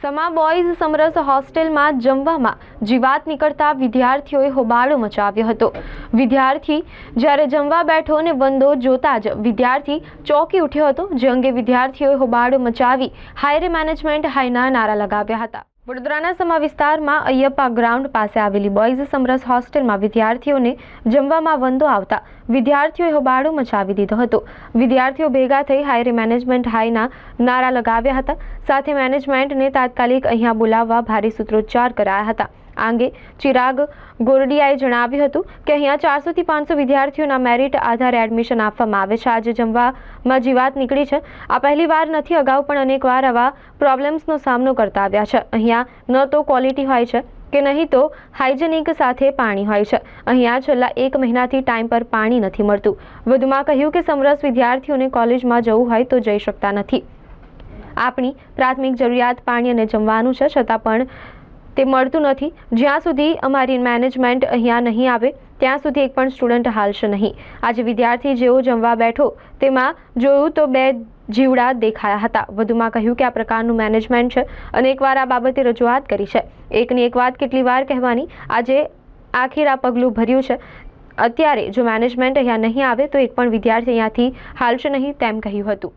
સમા boys સમરસ હોસ્ટેલમાં જમવામાં જીવાત નીકળતા વિદ્યાર્થીઓએ હોબાળો મચાવ્યો હતો. વિદ્યાર્થી જ્યારે જમવા બેઠો ને વંદો જોતા જ વિદ્યાર્થી ચોંકી ઉઠ્યો હતો, જે અંગે વિદ્યાર્થીઓએ હોબાળો મચાવી હાયરે મેનેજમેન્ટ હાઈના નારા લગાવ્યા હતા. વડોદરાના સમા વિસ્તારમાં અયપ્પા ગ્રાઉન્ડ પાસે આવેલી બોયઝ સમરસ હોસ્ટેલમાં વિદ્યાર્થીઓને જમવામાં વંદો આવતા વિદ્યાર્થીઓએ હોબાળો મચાવી દીધો હતો. વિદ્યાર્થીઓ ભેગા થઈ હાયરે મેનેજમેન્ટ હાઈના નારા લગાવ્યા હતા. સાથે મેનેજમેન્ટને તાત્કાલિક અહીંયા બોલાવવા ભારે સૂત્રોચ્ચાર કરાયા હતા. આ અંગે ચિરાગ ગોરડિયાએ જણાવ્યું હતું કે અહીંયા ચારસોથી પાંચસો વિદ્યાર્થીઓના મેરિટ આધારે એડમિશન આપવામાં આવે છે. આજે જમવામાં જીવાત નીકળી છે. આ પહેલી વાર નથી અગાઉ પણ અનેકવાર આવા પ્રોબ્લેમ્સનો સામનો કરતા આવ્યા છે. અહીંયા ન તો ક્વોલિટી હોય છે કે નહીં તો હાઇજેનિક સાથે પાણી હોય છે. અહીંયા છેલ્લા એક મહિનાથી ટાઈમ પર પાણી નથી મળતું. વધુમાં કહ્યું કે સમરસ વિદ્યાર્થીઓને કોલેજમાં જવું હોય તો જઈ શકતા નથી. આપણી પ્રાથમિક જરૂરિયાત પાણી અને જમવાનું છે. છતાં પણ તે મળતું નથી. જ્યાં સુધી અમારી મેનેજમેન્ટ અહીંયા નહીં આવે, ત્યાં સુધી એક પણ સ્ટુડન્ટ હાલશે નહીં. આજે વિદ્યાર્થી જેવો જમવા બેઠો, તેમાં જોયું તો બે જીવડા દેખાયા હતા. વધુમાં કહ્યું કે આ પ્રકારનું મેનેજમેન્ટ છે. અને એકવાર આ બાબતે રજૂઆત કરી છે. એકની એક વાત કેટલી વાર કહેવાની? આજે આખીર આ પગલું ભર્યું છે. અત્યારે જો મેનેજમેન્ટ અહીંયા નહીં આવે, તો એક પણ વિદ્યાર્થી અહીંયાથી હાલશે નહીં તેમ કહ્યું હતું.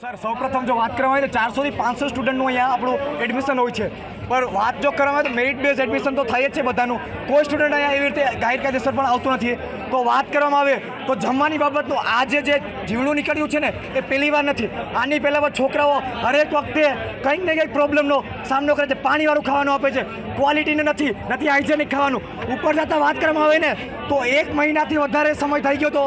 સર, સૌપ્રથમ જો વાત કરવામાં આવે તો ચારસોથી પાંચસો સ્ટુડન્ટનું અહીંયા આપણું એડમિશન હોય છે. પણ વાત જો કરવામાં આવે તો મેરિટ બેઝ એડમિશન તો થાય જ છે બધાનું. કોઈ સ્ટુડન્ટ અહીંયા એવી રીતે ગેરકાયદેસર પણ આવતું નથી. તો વાત કરવામાં આવે તો જમવાની બાબતનું આજે જે જીવડું નીકળ્યું છે ને, એ પહેલી વાર નથી. આની પહેલાં છોકરાઓ હરેક વખતે કંઈક ને કંઈક પ્રોબ્લેમનો સામનો કરે છે. પાણીવાળું ખાવાનું આપે છે. ક્વોલિટીને નથી નથી હાઇજેનિક ખાવાનું. ઉપર જતાં વાત કરવામાં આવે ને, તો એક મહિનાથી વધારે સમય થઈ ગયો તો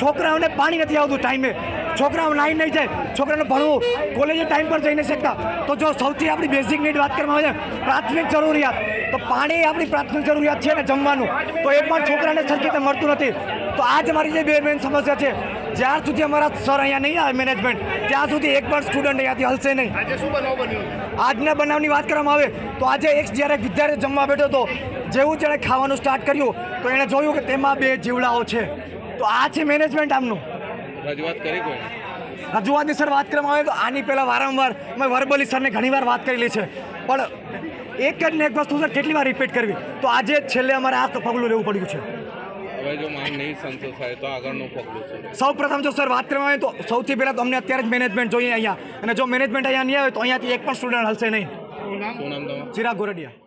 છોકરાઓને પાણી નથી આવતું ટાઈમે છોકરાઓ લાઈન નહીં જાય. છોકરાને ભણવું. કોલેજે ટાઈમ પર જઈ નહીં શકતા. તો જો સૌથી આપણી બેઝિક નીડ વાત કરવામાં આવે છે પ્રાથમિક જરૂરિયાત. તો પાણી આપણી પ્રાથમિક જરૂરિયાત છે ને જમવાનું. તો એ પણ છોકરાને સરખી રીતે મળતું નથી. તો આ જ મારી જે બે મેન સમસ્યા છે જ્યાર સુધી અમારા સર અહીંયા નહીં આવે મેનેજમેન્ટ ત્યાં સુધી એક પણ સ્ટુડન્ટ અહીંયાથી હલશે નહીં. આજના બનાવની વાત કરવામાં આવે તો આજે એક જ્યારે વિદ્યાર્થી જમવા બેઠો હતો જેવું જેણે ખાવાનું સ્ટાર્ટ કર્યું તો એણે જોયું કે તેમાં બે જીવડાઓ છે. તો આ છે મેનેજમેન્ટ આમનું. રજૂઆત કરી કોઈ? રજૂઆતની સર વાત કરવામાં આવે તો આની પહેલાં વારંવાર મેં વર્બલી સરને ઘણીવાર વાત કરેલી છે. પણ એક જ ને એક વસ્તુ સર કેટલી વાર રિપીટ કરવી? તો આજે છેલ્લે અમારે આ પગલું લેવું પડ્યું છે. હવે જો માંગ નહીં સંતોષ તો આગળનું પગલું છે સૌ પ્રથમ જો સર વાત કરવામાં આવે તો સૌથી પહેલાં તો અમને અત્યારે જ મેનેજમેન્ટ જોઈએ અહીંયા. અને જો મેનેજમેન્ટ અહીંયા નહીં આવે તો અહીંયાથી એક પણ સ્ટુડન્ટ હલશે નહીં. શું નામ ચિરાગ ગોરડિયા.